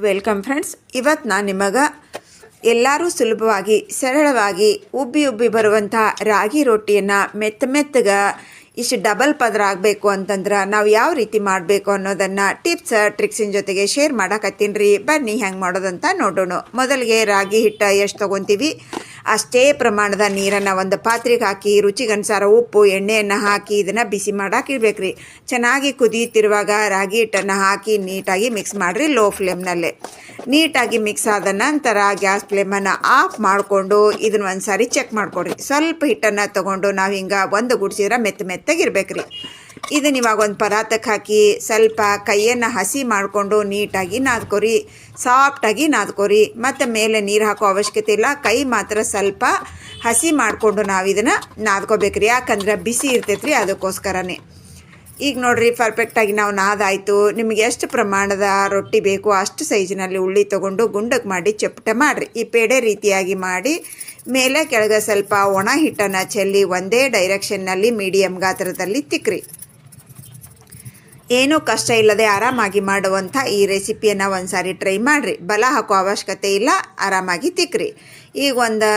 Welcome friends. ಇವತ್ತು ನಾನು ನಿಮಗೆ ಎಲ್ಲರೂ ಸುಲಭವಾಗಿ, ಸರಳವಾಗಿ, ಉಬ್ಬಿ ಉಬ್ಬಿ ಬರುವಂಥ ರಾಗಿ ರೊಟ್ಟಿಯನ್ನು ಮೆತ್ತ ಮೆತ್ತಗೆ ಇಷ್ಟು ಡಬಲ್ ಪದರ ಆಗಬೇಕು ಅಂತಂದ್ರೆ ನಾವು ಯಾವ ರೀತಿ ಮಾಡಬೇಕು ಅನ್ನೋದನ್ನು ಟಿಪ್ಸ್ ಟ್ರಿಕ್ಸಿನ ಜೊತೆಗೆ ಶೇರ್ ಮಾಡಕತ್ತೀನಿ ರೀ. ಬನ್ನಿ ಹೆಂಗೆ ಮಾಡೋದಂತ ನೋಡೋಣ. ಮೊದಲಿಗೆ ರಾಗಿ ಹಿಟ್ಟು ಎಷ್ಟು ತೊಗೊತೀವಿ? ಅಷ್ಟೇ ಪ್ರಮಾಣದ ನೀರನ್ನು ಒಂದು ಪಾತ್ರೆಗೆ ಹಾಕಿ, ರುಚಿಗನುಸಾರ ಉಪ್ಪು, ಎಣ್ಣೆಯನ್ನು ಹಾಕಿ ಇದನ್ನು ಬಿಸಿ ಮಾಡಕ್ಕೆ ಇಡ್ಬೇಕ್ರಿ ಚೆನ್ನಾಗಿ ಕುದಿಯುತ್ತಿರುವಾಗ ರಾಗಿ ಹಿಟ್ಟನ್ನು ಹಾಕಿ ನೀಟಾಗಿ ಮಿಕ್ಸ್ ಮಾಡಿರಿ ಲೋ ಫ್ಲೇಮ್ನಲ್ಲೇ ನೀಟಾಗಿ ಮಿಕ್ಸ್ ಆದ ನಂತರ ಗ್ಯಾಸ್ ಫ್ಲೇಮನ್ನು ಆಫ್ ಮಾಡಿಕೊಂಡು ಇದನ್ನ ಒಂದು ಸಾರಿ ಚೆಕ್ ಮಾಡ್ಕೊಡ್ರಿ. ಸ್ವಲ್ಪ ಹಿಟ್ಟನ್ನು ತೊಗೊಂಡು ನಾವು ಹಿಂಗೆ ಒಂದು ಗುಡಿಸಿದ್ರೆ ಮೆತ್ತ ಮೆತ್ತಗಿರ್ಬೇಕ್ರಿ. ಇದನ್ನ ಇವಾಗ ಒಂದು ಪರಾತಕ್ಕೆ ಹಾಕಿ ಸ್ವಲ್ಪ ಕೈಯನ್ನು ಹಸಿ ಮಾಡಿಕೊಂಡು ನೀಟಾಗಿ ನಾದ್ಕೊರಿ, ಸಾಫ್ಟಾಗಿ ನಾದ್ಕೊರಿ. ಮತ್ತು ಮೇಲೆ ನೀರು ಹಾಕೋ ಅವಶ್ಯಕತೆ ಇಲ್ಲ. ಕೈ ಮಾತ್ರ ಸ್ವಲ್ಪ ಹಸಿ ಮಾಡಿಕೊಂಡು ನಾವು ಇದನ್ನು ನಾದ್ಕೋಬೇಕ್ರಿ. ಯಾಕಂದ್ರೆ ಬಿಸಿ ಇರ್ತೈತ್ರಿ, ಅದಕ್ಕೋಸ್ಕರನೇ. ಈಗ ನೋಡಿರಿ ಪರ್ಫೆಕ್ಟಾಗಿ ನಾವು ನಾದಾಯಿತು. ನಿಮಗೆ ಎಷ್ಟು ಪ್ರಮಾಣದ ರೊಟ್ಟಿ ಬೇಕು ಅಷ್ಟು ಸೈಜಿನಲ್ಲಿ ಉಳ್ಳಿ ತೊಗೊಂಡು ಗುಂಡಕ್ಕೆ ಮಾಡಿ ಚಪ್ಪಟ ಮಾಡಿರಿ. ಈ ಪೇಡೆ ರೀತಿಯಾಗಿ ಮಾಡಿ ಮೇಲೆ ಕೆಳಗೆ ಸ್ವಲ್ಪ ಒಣ ಹಿಟ್ಟನ್ನು ಚೆಲ್ಲಿ ಒಂದೇ ಡೈರೆಕ್ಷನ್ನಲ್ಲಿ ಮೀಡಿಯಮ್ ಗಾತ್ರದಲ್ಲಿ ತಿಕ್ಕ್ರಿ ಏನೂ ಕಷ್ಟ ಇಲ್ಲದೆ ಆರಾಮಾಗಿ ಮಾಡುವಂಥ ಈ ರೆಸಿಪಿಯನ್ನು ಒಂದು ಸಾರಿ ಟ್ರೈ ಮಾಡಿರಿ. ಬಲ ಹಾಕೋ ಅವಶ್ಯಕತೆ ಇಲ್ಲ, ಆರಾಮಾಗಿ ತಿಕ್ಕ್ರಿ ಈಗ ಒಂದು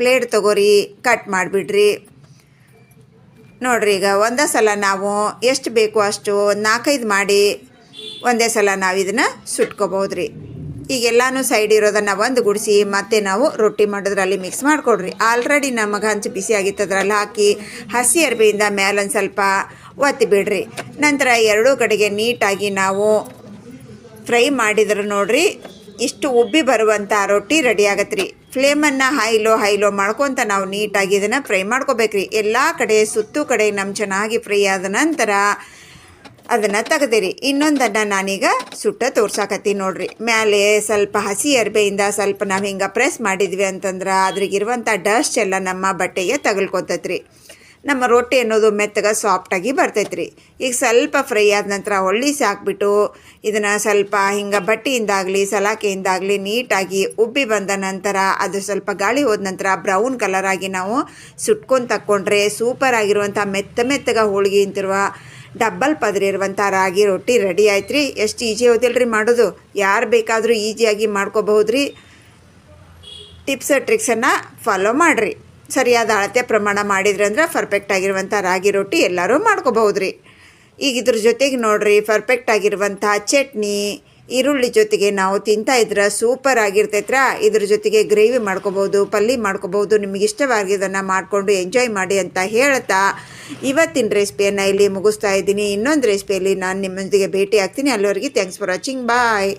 ಪ್ಲೇಟ್ ತೊಗೋರಿ, ಕಟ್ ಮಾಡಿಬಿಡ್ರಿ. ನೋಡ್ರಿ, ಈಗ ಒಂದೇ ಸಲ ನಾವು ಎಷ್ಟು ಬೇಕು ಅಷ್ಟು ನಾಲ್ಕೈದು ಮಾಡಿ ಒಂದೇ ಸಲ ನಾವು ಇದನ್ನು ಸುಟ್ಕೋಬೋದ್ರಿ. ಈಗೆಲ್ಲಾನು ಸೈಡ್ ಇರೋದನ್ನು ಒಂದು ಗುಡಿಸಿ, ಮತ್ತೆ ನಾವು ರೊಟ್ಟಿ ಮಾಡೋದ್ರಲ್ಲಿ ಮಿಕ್ಸ್ ಮಾಡಿಕೊಡ್ರಿ. ಆಲ್ರೆಡಿ ನಮಗೆ ಹಂಚು ಬಿಸಿ ಹಾಕಿ ಹಸಿ ಅರ್ಬಿಯಿಂದ ಮೇಲೊಂದು ಸ್ವಲ್ಪ ಒತ್ತಿ ಬಿಡ್ರಿ. ನಂತರ ಎರಡೂ ಕಡೆಗೆ ನೀಟಾಗಿ ನಾವು ಫ್ರೈ ಮಾಡಿದ್ರೆ ನೋಡ್ರಿ. ಇಷ್ಟು ಉಬ್ಬಿ ಬರುವಂಥ ರೊಟ್ಟಿ ರೆಡಿ ಆಗತ್ತೆ ರೀ ಫ್ಲೇಮನ್ನು ಹೈಲೋ ಹೈಲೋ ಮಾಡ್ಕೊತ ನಾವು ನೀಟಾಗಿ ಇದನ್ನು ಫ್ರೈ ಮಾಡ್ಕೋಬೇಕ್ರಿ. ಎಲ್ಲ ಕಡೆ ಸುತ್ತು ಕಡೆ ನಮ್ಮ ಚೆನ್ನಾಗಿ ಫ್ರೈ ಆದ ನಂತರ ಅದನ್ನು ತೆಗೆದಿರಿ. ಇನ್ನೊಂದನ್ನು ನಾನೀಗ ಸುಟ್ಟ ತೋರ್ಸಾಕತ್ತೀನಿ ನೋಡ್ರಿ. ಮೇಲೆ ಸ್ವಲ್ಪ ಹಸಿ ಅರ್ಬೆಯಿಂದ ಸ್ವಲ್ಪ ನಾವು ಹಿಂಗೆ ಪ್ರೆಸ್ ಮಾಡಿದ್ವಿ ಅಂತಂದ್ರೆ ಅದ್ರಿಗಿರುವಂಥ ಡಸ್ಟ್ ಎಲ್ಲ ನಮ್ಮ ಬಟ್ಟೆಗೆ ತಗಲ್ಕೊತೈತ್ರಿ. ನಮ್ಮ ರೊಟ್ಟಿ ಅನ್ನೋದು ಮೆತ್ತಗೆ ಸಾಫ್ಟಾಗಿ ಬರ್ತೈತ್ರಿ. ಈಗ ಸ್ವಲ್ಪ ಫ್ರೈ ಆದ ನಂತರ ಹೊಳ್ಳಿಸಿ ಸಾಕ್ಬಿಟ್ಟು ಇದನ್ನು ಸ್ವಲ್ಪ ಹಿಂಗೆ ಬಟ್ಟೆಯಿಂದಾಗಲಿ, ಸಲಾಕೆಯಿಂದಾಗಲಿ ನೀಟಾಗಿ ಉಬ್ಬಿ ಬಂದ ನಂತರ ಅದು ಸ್ವಲ್ಪ ಗಾಳಿ ಹೋದ ನಂತರ ಬ್ರೌನ್ ಕಲರ್ ಆಗಿ ನಾವು ಸುಟ್ಕೊಂಡು ತಕ್ಕೊಂಡ್ರೆ ಸೂಪರ್ ಆಗಿರುವಂಥ ಮೆತ್ತ ಮೆತ್ತಗೆ ಹೋಳಿಗೆ ಅಂತಿರುವ ಡಬ್ಬಲ್ ಪದರಿ ಇರುವಂಥ ರಾಗಿ ರೊಟ್ಟಿ ರೆಡಿ ಆಯ್ತು ರೀ ಎಷ್ಟು ಈಜಿ ಹೋದಿಲ್ರಿ ಮಾಡೋದು. ಯಾರು ಬೇಕಾದರೂ ಈಜಿಯಾಗಿ ಮಾಡ್ಕೋಬಹುದು ರೀ ಟಿಪ್ಸ್ ಟ್ರಿಕ್ಸನ್ನು ಫಾಲೋ ಮಾಡಿರಿ. ಸರಿಯಾದ ಅಳತೆ ಪ್ರಮಾಣ ಮಾಡಿದ್ರಿ ಅಂದ್ರೆ ಪರ್ಫೆಕ್ಟ್ ಆಗಿರುವಂಥ ರಾಗಿ ರೊಟ್ಟಿ ಎಲ್ಲರೂ ಮಾಡ್ಕೋಬಹುದು ರೀ ಈಗ ಇದ್ರ ಜೊತೆಗೆ ನೋಡ್ರಿ ಪರ್ಫೆಕ್ಟ್ ಆಗಿರುವಂಥ ಚಟ್ನಿ, ಈರುಳ್ಳಿ ಜೊತೆಗೆ ನಾವು ತಿಂತಾ ಇದ್ರೆ ಸೂಪರ್ ಆಗಿರ್ತೈತ್ರ? ಇದ್ರ ಜೊತೆಗೆ ಗ್ರೇವಿ ಮಾಡ್ಕೋಬೋದು ಪಲ್ಯ ಮಾಡ್ಕೋಬೋದು ನಿಮಗೆ ಇಷ್ಟವಾಗಿದ್ದನ್ನು ಮಾಡಿಕೊಂಡು ಎಂಜಾಯ್ ಮಾಡಿ ಅಂತ ಹೇಳ್ತಾ ಇವತ್ತಿನ ರೆಸಿಪಿಯನ್ನು ಇಲ್ಲಿ ಮುಗಿಸ್ತಾ ಇದ್ದೀನಿ. ಇನ್ನೊಂದು ರೆಸಿಪಿಯಲ್ಲಿ ನಾನು ನಿಮ್ಮೊಂದಿಗೆ ಭೇಟಿ ಆಗ್ತೀನಿ ಅಲ್ಲಿವರೆಗೆ ಥ್ಯಾಂಕ್ಸ್ ಫಾರ್ ವಾಚಿಂಗ್ ಬಾಯ್